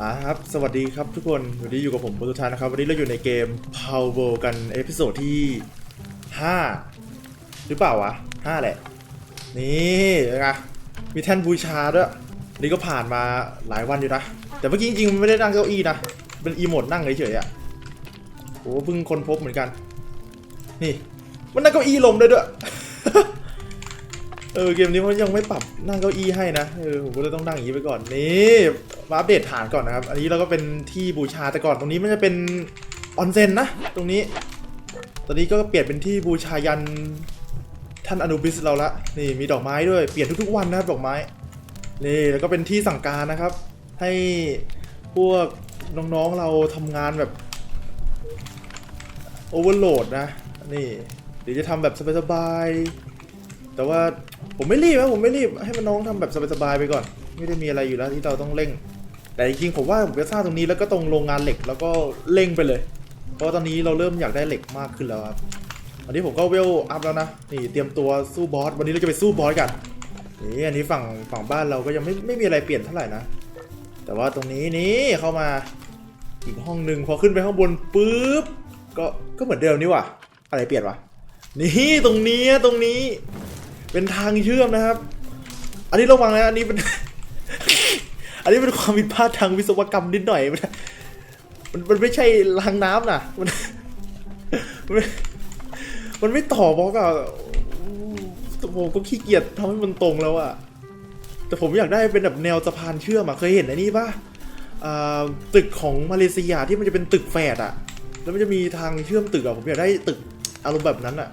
อ่าครับ สวัสดีครับทุกคน วันนี้อยู่กับผมปุตุชานะครับ วันนี้เราอยู่ในเกม Power กันเอพิโซดที่ 5 หรือเปล่าวะ 5 แหละ นี่นะมีแท่นบูชาด้วย นี่ก็ผ่านมาหลายวันอยู่นะ แต่เมื่อกี้จริงๆมันไม่ได้นั่งเก้าอี้นะ เป็นอีโมดนั่งเฉยๆอะโหเพิ่งคนพบเหมือนกัน นี่ มันนั่งเก้าอี้ลมได้ด้วย เออเกมนี้มันยังไม่ปรับนั่งเก้าอี้ให้นะ เออผมก็เลยต้องนั่งอย่างนี้ไปก่อน นี่ มาอัปเดตฐานก่อนนะครับ อันนี้เราก็เป็นที่บูชาแต่ก่อนตรงนี้มันจะเป็นออนเซ็นนะ ตรงนี้ ตอนนี้ก็เปลี่ยนเป็นที่บูชายันท่านอนุบิสเราละ นี่มีดอกไม้ด้วย เปลี่ยนทุกๆวันนะครับดอกไม้ นี่แล้วก็เป็นที่สั่งการนะครับ ให้พวกน้องๆเราทำงานแบบโอเวอร์โหลดนะ นี่เดี๋ยวจะทำแบบสบายๆ แต่ว่าผมไม่รีบนะผมไม่รีบให้มันน้องทำแบบสบายๆไปก่อน ไม่ได้มีอะไรอยู่แล้วที่เราต้องเร่ง แต่จริงๆผมว่าผมจะสร้างตรงนี้แล้วก็ตรงโรงงานเหล็กแล้วก็เร่งไปเลย เพราะตอนนี้เราเริ่มอยากได้เหล็กมากขึ้นแล้วครับวันนี้ผมก็เวลอัพแล้วนะนี่เตรียมตัวสู้บอสวันนี้เราจะไปสู้บอสกันนี่อันนี้ฝั่งฝั่งบ้านเราก็ยังไม่ไม่มีอะไรเปลี่ยนเท่าไหร่นะแต่ว่าตรงนี้นี่เข้ามาอีกห้องหนึ่งพอขึ้นไปข้างบนปุ๊บก็ก็เหมือนเดิมนี่ว่ะอะไรเปลี่ยนวะนี่ตรงนี้ตรงนี้ เป็นทางเชื่อมนะครับ อันนี้ระวังนะอันนี้เป็น อันนี้เป็นความผิดพลาดทางวิศวกรรมนิดหน่อย มันมันมันไม่ใช่รางน้ำนะมันมันไม่มันไม่ต่อบล็อกอะผมก็ขี้เกียจทำให้มันตรงแล้วอะแต่ผมอยากได้เป็นแบบแนวสะพานเชื่อมอะเคยเห็นอ้นี่ปะตึกของมาเลเซียที่มันจะเป็นตึกแฝดอะแล้วมันจะมีทางเชื่อมตึกอะผมอยากได้ตึกอารมณ์แบบนั้นอะ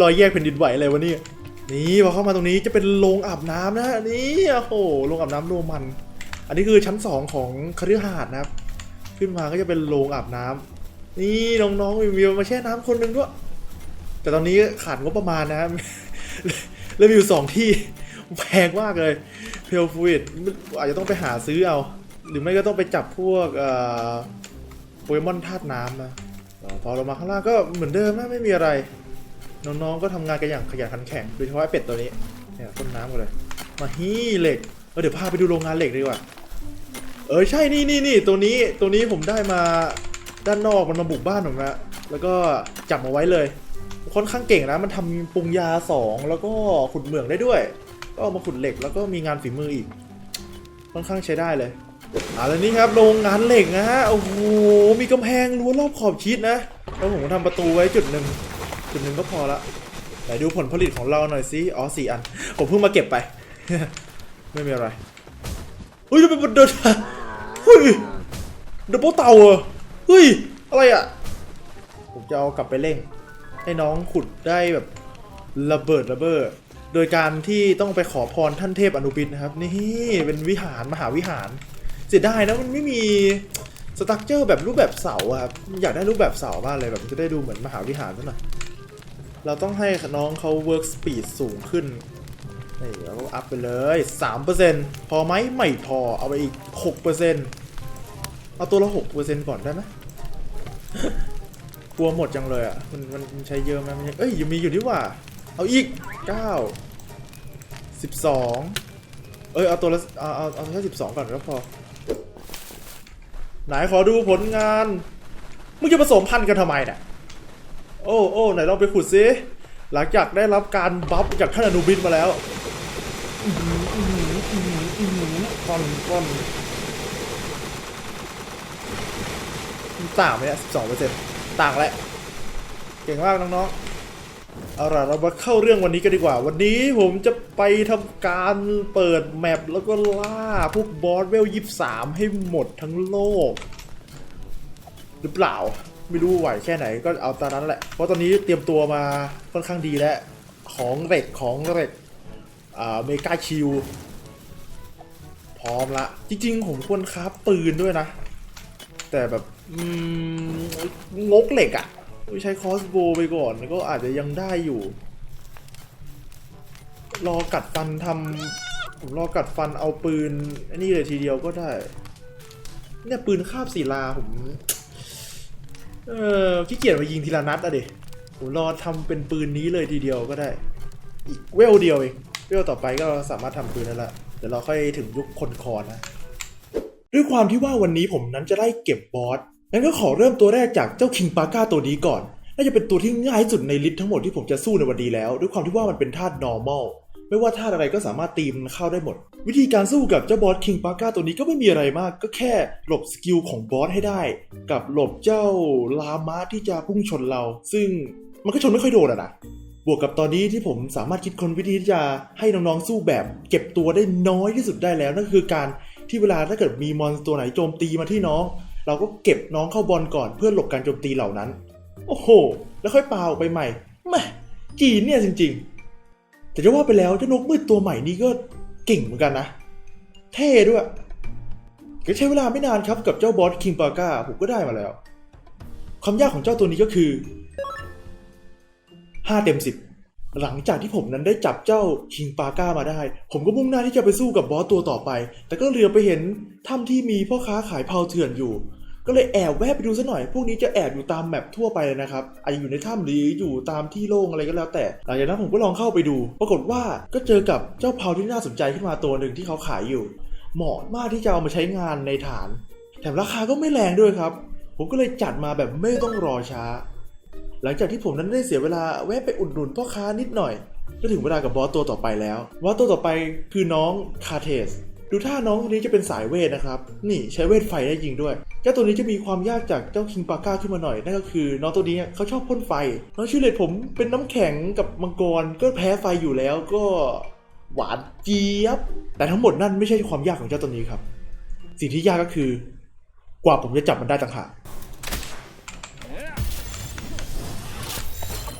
รอยแยกแผ่นดินไหวอะไรวะเนี่ย นี่พอเข้ามาตรงนี้จะเป็นโรงอาบน้ำนะนี่โอ้โหโรงอาบน้ำโรมัน อันนี้คือชั้นสองของคฤหาสน์นะครับ ขึ้นมาก็จะเป็นโรงอาบน้ำนี่น้องๆมีวิวมาแช่น้ำคนหนึ่งด้วยแต่ตอนนี้ขาดงบประมาณนะครับแล้วมีอยู่สองที่แพงมากเลยเพลฟูดอาจจะต้องไปหาซื้อเอา หรือไม่ก็ต้องไปจับพวกโปเกมอนธาตุน้ำนะพอเรามาข้างล่างก็เหมือนเดิมนะไม่มีอะไร น้องๆก็ทำงานกันอย่างขยันขันแข็งโดยเฉพาะไอ้เป็ดตัวนี้เนี่ยต้นน้ำกันเลย มาฮี่เหล็กเออเดี๋ยวพาไปดูโรงงานเหล็กดีกว่าเออใช่นี่นี่นี่ตัวนี้ตัวนี้ผมได้มาด้านนอกมันมาบุกบ้านผมนะแล้วก็จับมาไว้เลยค่อนข้างเก่งนะ มันทำปรุงยาสองแล้วก็ขุดเหมืองได้ด้วย ก็เอามาขุดเหล็กแล้วก็มีงานฝีมืออีก ค่อนข้างใช้ได้เลยอ่าแล้วนี่ครับโรงงานเหล็กนะฮะโอ้โหมีกำแพงรั้วรอบขอบชิดนะแล้วผมทำประตูไว้จุดหนึ่ง จุดหนึ่งก็พอละไหนดูผลผลิตของเราหน่อยสิอ๋อสี่อัน ผมเพิ่งมาเก็บไป ไม่มีอะไรเฮ้ยทำไมมันเดินเฮ้ยดับเบิลเต่าเหรอเฮ้ย อะไรอะ ผมจะเอากลับไปเร่ง ให้น้องขุดได้แบบระเบิดระเบ้อโดยการที่ต้องไปขอพรท่านเทพอนุบินนะครับ นี่เป็นวิหารมหาวิหาร เสียดายนะมันไม่มีสตั๊กเจอร์แบบรูปแบบเสาครับ อยากได้รูปแบบเสามากเลยแบบจะได้ดูเหมือนมหาวิหารซะหน่อย เราต้องให้น้องเขา work speed สูงขึ้นนี่เราก็อัพไปเลย 3%พอไหมไม่พอ เอาไปอีก 6%เอาตัวละ 6%ก่อนได้ไหมกลัวหมดจังเลยอะ มันมันใช้เยอะไหมมันยังเอ้ยยังมีอยู่นี่หว่า เอาอีก 9 12 เอ้ย เอาตัวละ เอาเอาเอาแค่สิบสองก่อนก็พอ ไหนขอดูผลงาน มึงจะผสมพันธุ์กันทำไมเนี่ย โอ้โอ้ไหนลองไปขุดซิหลังจากได้รับการบัฟจากท่านอนุบินมาแล้วอื้อหืออื้อหืออื้อหืออื้อหือก้อนก้อนต่างไหมเนี่ยสิบสองเปอร์เซ็นต์ต่างแล้วเก่งมากน้องๆเอาล่ะเรามาเข้าเรื่องวันนี้กันดีกว่า วันนี้ผมจะไปทำการเปิดแมปแล้วก็ล่าพวกบอสเวลยี่สามให้หมดทั้งโลก หรือเปล่า ไม่รู้ไหวแค่ไหนก็เอาตามนั้นแหละ เพราะตอนนี้เตรียมตัวมาค่อนข้างดีแล้ว ของเหล็กของเหล็กอ่าเมกาคิว พร้อมละ จริงๆ ผมควรคราฟปืนด้วยนะ แต่แบบงกเหล็กอะใช้คอสโบว์ไปก่อนก็อาจจะยังได้อยู่ รอกัดฟันทำผมรอกัดฟันเอาปืนอันนี้เลยทีเดียวก็ได้ เนี่ยปืนคาบศิลาผม เออขี้เกียจมายิงทีละนัดอะดิผมรอทำเป็นปืนนี้เลยทีเดียวก็ได้ อีกเวลเดียวเอง เวลต่อไปก็สามารถทำปืนได้ละ เดี๋ยวเราค่อยถึงยุคคนคอนนะ ด้วยความที่ว่าวันนี้ผมนั้นจะได้เก็บบอส งั้นก็ขอเริ่มตัวแรกจากเจ้าคิงปาก้าตัวนี้ก่อน น่าจะเป็นตัวที่ง่ายสุดในลิสต์ทั้งหมดที่ผมจะสู้ในวันนี้แล้ว ด้วยความที่ว่ามันเป็นธาตุ normal ไม่ว่าธาอะไรก็สามารถตีมันเข้าได้หมด วิธีการสู้กับเจ้าบอสคิงปาก้าตัวนี้ก็ไม่มีอะไรมาก ก็แค่หลบสกิลของบอสให้ได้ กับหลบเจ้าลามาที่จะพุ่งชนเรา ซึ่งมันก็ชนไม่ค่อยโดนอะนะบวกกับตอนนี้ที่ผมสามารถคิดคนวิธีที่จะให้น้องๆสู้แบบเก็บตัวได้น้อยที่สุดได้แล้วนั่นคือการที่เวลาถ้าเกิดมีมอนตัวไหนโจมตีมาที่น้อง เราก็เก็บน้องเข้าบอลก่อนเพื่อหลบการโจมตีเหล่านั้น โอ้โห แล้วค่อยปาออกไปใหม่แม่จีนเนี่ยจริง ๆ แต่จะว่าไปแล้วเจ้านกมืดตัวใหม่นี้ก็เก่งเหมือนกันนะ เท่ด้วยก็ใช้เวลาไม่นานครับกับเจ้าบอสคิงปาก้าผมก็ได้มาแล้ว ความยากของเจ้าตัวนี้ก็คือ 5 เต็ม 10 หลังจากที่ผมนั้นได้จับเจ้าคิงปาก้ามาได้ ผมก็มุ่งหน้าที่จะไปสู้กับบอสตัวต่อไป แต่ก็เหลือไปเห็นถ้ำที่มีพ่อค้าขายเพาเถื่อนอยู่ ก็เลยแอบแวะไปดูซะหน่อย พวกนี้จะแอบอยู่ตามแมปทั่วไปนะครับอาจจะอยู่ในถ้ำหรืออยู่ตามที่โล่งอะไรก็แล้ว แต่หลังจากนั้นผมก็ลองเข้าไปดู ปรากฏว่าก็เจอกับเจ้าเพาที่น่าสนใจขึ้นมาตัวหนึ่งที่เขาขายอยู่ เหมาะมากที่จะเอามาใช้งานในฐาน แถมราคาก็ไม่แรงด้วยครับ ผมก็เลยจัดมาแบบไม่ต้องรอช้า หลังจากที่ผมนั้นได้เสียเวลาแวะไปอุดหนุนพ่อค้านิดหน่อย ก็ถึงเวลากับบอสตัวต่อไปแล้วบอสตัวต่อไปคือน้องคาเทส ดูท่าน้องคนนี้จะเป็นสายเวทนะครับ นี่ใช้เวทไฟได้ยิงด้วย เจ้าตัวนี้จะมีความยากจากเจ้าคิงปาก้าขึ้นมาหน่อย นั่นก็คือ น้องตัวนี้เขาชอบพ่นไฟ น้องชื่อเลดผมเป็นน้ำแข็งกับมังกรก็แพ้ไฟอยู่แล้วก็หวานเจี๊ยบ แต่ทั้งหมดนั่นไม่ใช่ความยากของเจ้าตัวนี้ครับ สิ่งที่ยากก็คือ กว่าผมจะจับมันได้ต่างหาก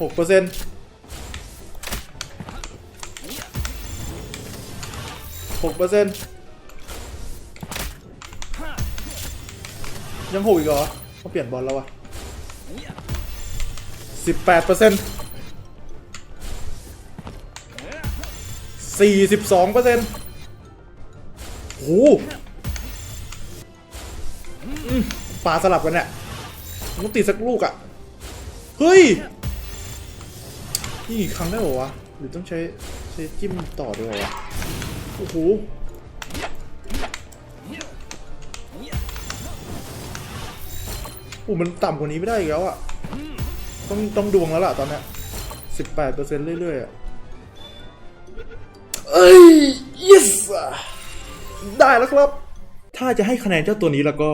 หกเปอร์เซ็นต์หกเปอร์เซ็นต์ ยังหกอีกเหรอเขาเปลี่ยนบอลแล้ววะสิบแปดเปอร์เซ็นต์สี่สิบสองเปอร์เซ็นต์โหปลาสลับกันเนี่ยต้องตีสักลูกอะ่ะ เฮ้ย นี่อีกครั้งได้เหรอวะ หรือต้องใช้ใช้จิ้มต่อด้วยวะ โอ้โห อ้มันต่ำกว่านี้ไม่ได้อีกแล้วอะต้องต้องดวงแล้วล่ะตอนเนี้สิบแปดเปอร์เซ็นต์เรื่อยๆอะเอ้ย yes ได้แล้วครับ ถ้าจะให้คะแนนเจ้าตัวนี้แล้วก็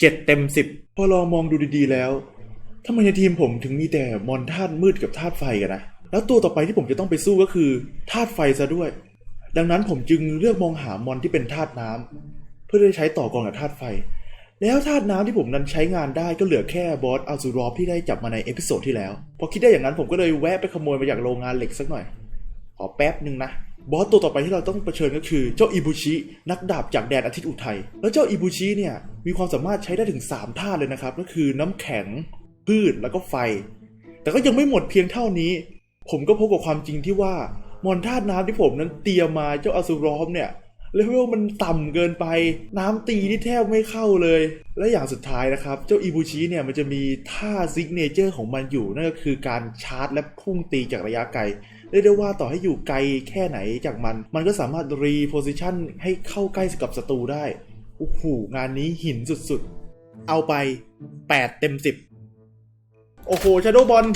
เจ็ดเต็มสิบพอลองมองดูดีๆแล้วทำไมในทีมผมถึงมีแต่มอนธาตุมืดกับธาตุไฟกันนะ แล้วตัวต่อไปที่ผมจะต้องไปสู้ก็คือธาตุไฟซะด้วย ดังนั้นผมจึงเลือกมองหามอนที่เป็นธาตุน้ำเพื่อได้ใช้ต่อกรกับธาตุไฟ แล้วธาตุน้ำที่ผมนั้นใช้งานได้ก็เหลือแค่บอสอัลซูรอฟที่ได้จับมาในเอพิโซดที่แล้ว พอคิดได้อย่างนั้นผมก็เลยแวะไปขโมยมาจากโรงงานเหล็กสักหน่อย ขอแป๊บหนึ่งนะ บอสตัวต่อไปที่เราต้องเผชิญก็คือ เจ้าอิบุชิ นักดาบจากแดนอาทิตย์อุทัย แล้วเจ้าอิบุชิเนี่ยมีความสามารถใช้ได้ถึง3ท่าตุเลยนะครับ ก็คือน้ำแข็ง พืชแล้วก็ไฟ แต่ก็ยังไม่หมดเพียงเท่านี้ ผมก็พบกับความจริงที่ว่ามอนธาตุน้ำที่ผมนั้นเตรียมมาเจ้าอสุรอมเนี่ย เลเวลมันต่ำเกินไป น้ำตีนี่แทบไม่เข้าเลย และอย่างสุดท้ายนะครับ เจ้าอิบูชิเนี่ยมันจะมีท่าซิกเนเจอร์ของมันอยู่นั่นก็คือการชาร์จและพุ่งตีจากระยะไกลเรียกได้ว่าต่อให้อยู่ไกลแค่ไหนจากมัน มันก็สามารถรีโพซิชันให้เข้าใกล้กับศัตรูได้โอ้โหงานนี้หินสุดๆ เอาไป 8 เต็ม 10 โอ้โหชาโดบอล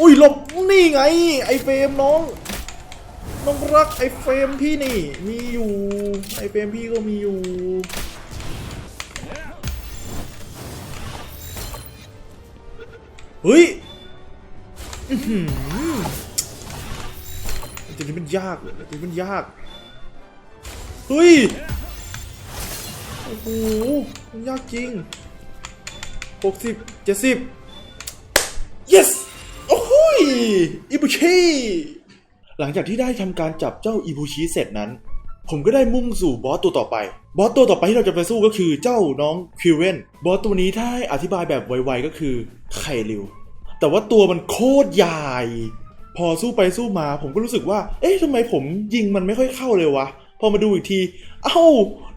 อุ้ยหลบนี่ไง ไอเฟรมน้อง น้องรักไอเฟรมพี่นี่ มีอยู่ ไอเฟรมพี่ก็มีอยู่ เฮ้ยอื้อหือตัวนี้มันยากเลยตัวนี้มันยาก เฮ้ย โอ้โห มันยากจริงหกสิบเจ็ดสิบ yes โอ้โหยอิบุชิ หลังจากที่ได้ทำการจับเจ้าอิบุชิเสร็จนั้น ผมก็ได้มุ่งสู่บอสตัวต่อไป บอสตัวต่อไปที่เราจะไปสู้ก็คือเจ้าน้องคิวเวนบอสตัวนี้ถ้าให้อธิบายแบบไวๆก็คือไข่ริว แต่ว่าตัวมันโคตรใหญ่ พอสู้ไปสู้มา ผมก็รู้สึกว่า เอ๊ะทำไมผมยิงมันไม่ค่อยเข้าเลยวะ พอมาดูอีกที เอ้า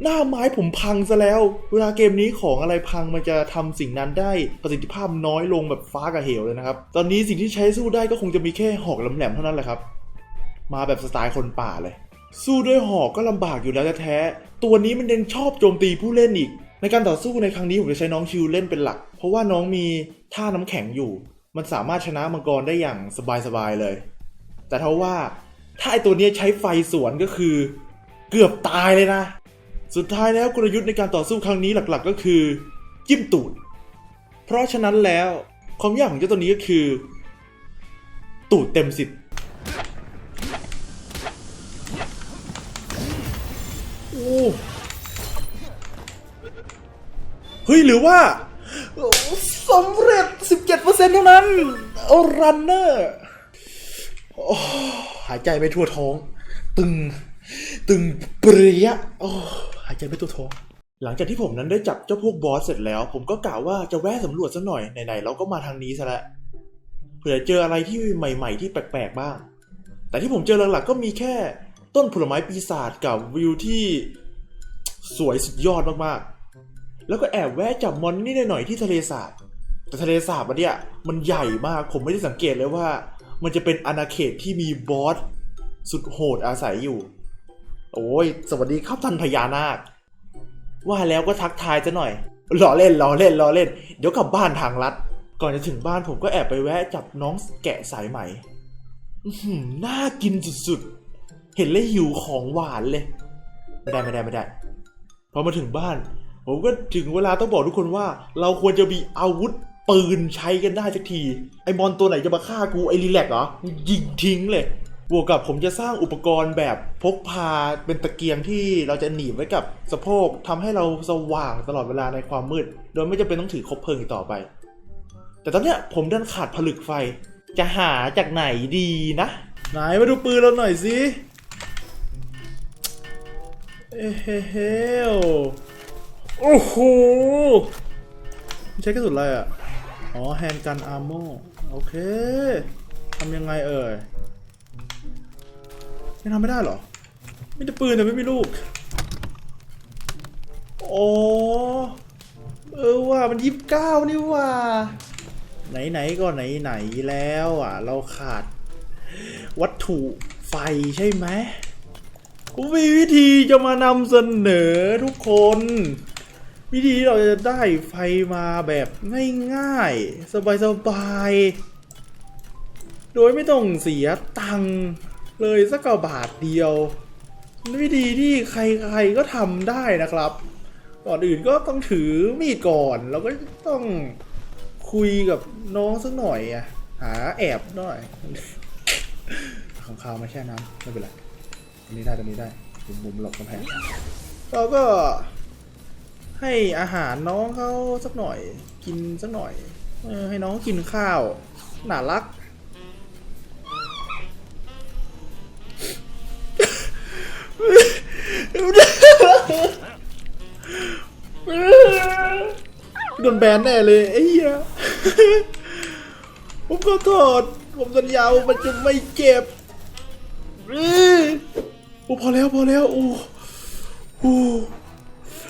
หน้าไม้ผมพังซะแล้ว เวลาเกมนี้ของอะไรพังมันจะทำสิ่งนั้นได้ประสิทธิภาพน้อยลงแบบฟ้ากับเหวเลยนะครับ ตอนนี้สิ่งที่ใช้สู้ได้ก็คงจะมีแค่หอกแหลมๆเท่านั้นแหละครับ มาแบบสไตล์คนป่าเลย สู้ด้วยหอกก็ลำบากอยู่แล้วแท้ๆตัวนี้มันยังชอบโจมตีผู้เล่นอีก ในการต่อสู้ในครั้งนี้ผมจะใช้น้องชิวเล่นเป็นหลัก เพราะว่าน้องมีท่าน้ำแข็งอยู่ มันสามารถชนะมังกรได้อย่างสบายๆเลย แต่เท่าว่าถ้าไอตัวนี้ใช้ไฟสวนก็คือ เกือบตายเลยนะ สุดท้ายแล้วกลยุทธ์ในการต่อสู้ครั้งนี้หลักๆ ก็คือ จิ้มตูด เพราะฉะนั้นแล้วความยากของเจ้าตัวนี้ก็คือ ตูดเต็มสิบโอ้ เฮ้ย หรือว่าสำเร็จ 17%เท่านั้นเอรันเนอร์หายใจไม่ทั่วท้อง ตึง ตึงเปรี้ยโอ้หายใจไม่ทั่วท้อง หลังจากที่ผมนั้นได้จับเจ้าพวกบอสเสร็จแล้ว ผมก็กล่าวว่าจะแวะสำรวจสักหน่อย ไหนๆเราก็มาทางนี้ซะแล้วเผื่อเจออะไรที่ใหม่ ๆ ที่แปลกๆบ้าง แต่ที่ผมเจอหลักๆก็มีแค่ ต้นผลไม้ปีศาจกับวิวที่สวยสุดยอดมากๆ แล้วก็แอบแวะจับมอนนี่หน่อยๆที่ทะเลสาบ แต่ทะเลสาบมันเนี่ยมันใหญ่มาก ผมไม่ได้สังเกตเลยว่า มันจะเป็นอาณาเขตที่มีบอสสุดโหดอาศัยอยู่ โอ้ย สวัสดีครับท่านพญานาค ว่าแล้วก็ทักทายซะหน่อยล้อเล่นล้อเล่นล้อเล่น เดี๋ยวกลับบ้านทางลัด ก่อนจะถึงบ้านผมก็แอบไปแวะจับน้องแกะสายไหมหน่ากินสุดๆ เห็นแล้วหิวของหวานเลย ไม่ได้ไม่ได้ไม่ได้ พอมาถึงบ้าน ผมก็ถึงเวลาต้องบอกทุกคนว่า เราควรจะมีอาวุธปืนใช้กันได้สักที ไอ้มอนตัวไหนจะมาฆ่ากูไอรีแลกเหรอ ยิงทิ้งเลย บวกกับผมจะสร้างอุปกรณ์แบบพกพาเป็นตะเกียงที่เราจะหนีบไว้กับสะโพกทำให้เราสว่างตลอดเวลาในความมืด โดยไม่จำเป็นต้องถือคบเพลิงอีกต่อไป แต่ตอนเนี้ยผมดันขาดผลึกไฟ จะหาจากไหนดีนะ ไหนมาดูปืนเราหน่อยสิ เอ้เฮ้เฮ้โอ้โหใช้กระสุนอะไรอะ อ๋อแฮนด์กันอาร์โมโอเคทำยังไงเอ่ยยังทำไม่ได้เหรอไม่ได้ปืนแต่ไม่มีลูกโอ้เออว่ามันยิบเก้านี่ว่า ไหนๆก็ไหนๆแล้วอะ เราขาด วัตถุไฟใช่ไหม ผมมีวิธีจะมานำเสนอทุกคน วิธีที่เราจะได้ไฟมาแบบง่ายๆ สบายๆ โดยไม่ต้องเสียตังค์เลยสักกว่าบาทเดียว วิธีที่ใครๆก็ทำได้นะครับ ก่อนอื่นก็ต้องถือมีดก่อน แล้วก็ต้องคุยกับน้องสักหน่อยอะหาแอบหน่อยขังคาวมาแช่น้ำไม่เป็นไร ตรงนี้ได้ตรงนี้ได้มุมมุมหลบกำแพงเราก็ให้อาหารน้องเขาสักหน่อย กินสักหน่อยออให้น้องกินข้าวน่ารัก โดนแบนแน่เลยไอ้เหี้ยผมขอโทษผมสัญญาว่ามันจะไม่เจ็บ โอ้พอแล้วพอแล้วโอ้โอ้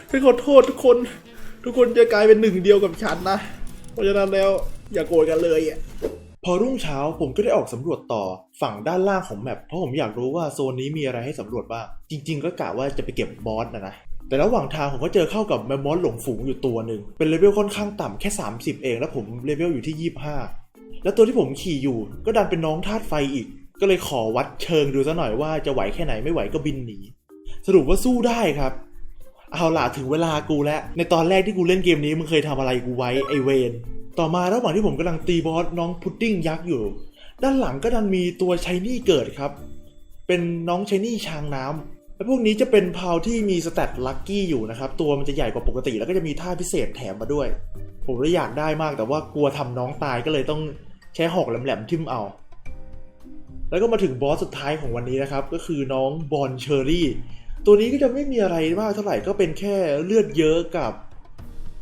ฉันขอโทษทุกคน ทุกคนจะกลายเป็นหนึ่งเดียวกับฉันนะ เพราะฉะนั้นแล้วอย่าโกรธกันเลยอะพอรุ่งเช้าผมก็ได้ออกสำรวจต่อฝั่งด้านล่างของแมปเพราะผมอยากรู้ว่าโซนนี้มีอะไรให้สำรวจบ้าง จริง ๆ ก็กะว่าจะไปเก็บบอสนะนะแต่ระหว่างทางผมก็เจอเข้ากับแมมมอสหลงฝูงอยู่ตัวหนึ่ง เป็นเลเวลค่อนข้างต่ำแค่ 30 เอง แล้วผมเลเวลอยู่ที่ 25 แล้วตัวที่ผมขี่อยู่ก็ดันเป็นน้องธาตุไฟอีก ก็เลยขอวัดเชิงดูซะหน่อยว่าจะไหวแค่ไหนไม่ไหวก็บินหนี สรุปว่าสู้ได้ครับ เอาล่ะถึงเวลากูแล้ว ในตอนแรกที่กูเล่นเกมนี้มึงเคยทำอะไรกูไว้ไอเวนต่อมาระหว่างที่ผมกำลังตีบอสน้องพุดดิ้งยักษ์อยู่ ด้านหลังก็ดันมีตัวชายนี่เกิดครับ เป็นน้องชายนี่ช้างน้ำและพวกนี้จะเป็นพาวที่มีสแตทลัคกี้อยู่นะครับ ตัวมันจะใหญ่กว่าปกติ แล้วก็จะมีท่าพิเศษแถมมาด้วย ผมเลยอยากได้มากแต่ว่ากลัวทำน้องตายก็เลยต้องใช้หอกแหลมๆทิ่มเอา แล้วก็มาถึงบอสสุดท้ายของวันนี้นะครับ ก็คือน้องบอลเชอรี่ ตัวนี้ก็จะไม่มีอะไรมากเท่าไหร่ก็เป็นแค่เลือดเยอะกับ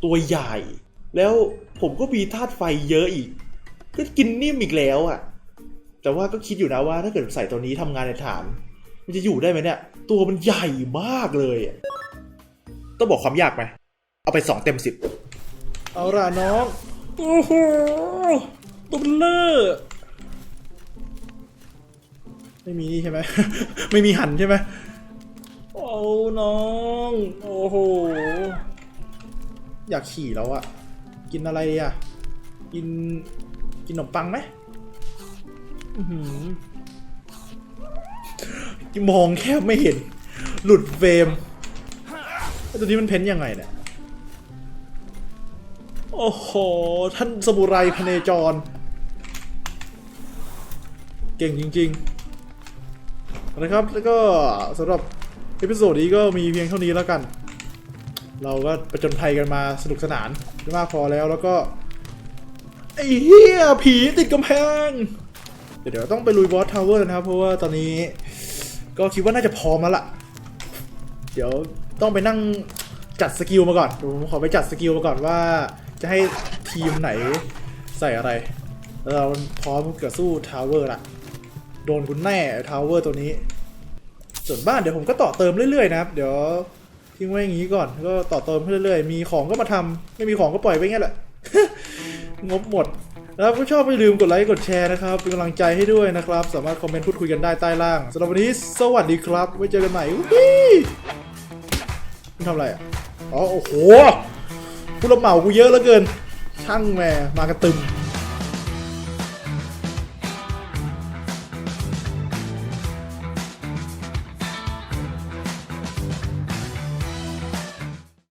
ตัวใหญ่ แล้วผมก็มีธาตุไฟเยอะอีก ก็กินนิ่มอีกแล้วอะ่ะ แต่ว่าก็คิดอยู่นะว่าถ้าเกิดใส่ตัวนี้ทำงานในฐาน มันจะอยู่ได้ไหมเนี่ย ตัวมันใหญ่มากเลยอะต้องบอกความยากไหมเอาไปสองเต็มสิบเอาล่ะน้อง โอ้โหตัวเบลอ ไม่มีนี่ใช่ไหม ไม่มีหันใช่ไหมโอ้น้อง โอ้โห อยากขี่แล้วอะกินอะไรอะกิน กินขนมปังไหมอื้อหือมองแค่ไม่เห็น หลุดเฟรมไอ้ตัวนี้มันเพ้นยังไงเนี่ย โอ้โห ท่านสมุไรพเนจร เก่งจริง ๆ นะครับ แล้วก็สำหรับเอพิโซดนี้ก็มีเพียงเท่านี้แล้วกัน เราก็ประจนภัยกันมาสนุกสนานมากพอแล้วแล้วก็ไอ้เหี้ยผีติดกำแพง เดี๋ยวต้องไปลุยบอสทาวเวอร์นะครับ เพราะว่าตอนนี้ก็คิดว่าน่าจะพร้อมแล้วล่ะ เดี๋ยวต้องไปนั่งจัดสกิลมาก่อนผมขอไปจัดสกิลมาก่อนว่า จะให้ทีมไหนใส่อะไร แล้วเราพร้อมเกิดสู้ทาวเวอร์ละ โดนคุณแน่ทาวเวอร์ตัวนี้ ส่วนบ้านเดี๋ยวผมก็ต่อเติมเรื่อยๆนะครับ เดี๋ยวทิ้งไว้อย่างนี้ก่อน ก็ต่อเติมเรื่อยๆ มีของก็มาทำไม่มีของก็ปล่อยไปงั้แหละ งบหมดนะครับก็ชอบไม่ลืมกดไลค์กดแชร์นะครับ เป็นกำลังใจให้ด้วยนะครับ สามารถคอมเมนต์พูดคุยกันได้ใต้ล่างสำหรับวันนี้ สวัสดีครับ ไว้เจอกันใหม่อุ๊ยมึงทำอะไรอะ อ๋อ โอ้โหผู้รับเหมากูเยอะเหลือเกิน ช่างแหม่มากระตึม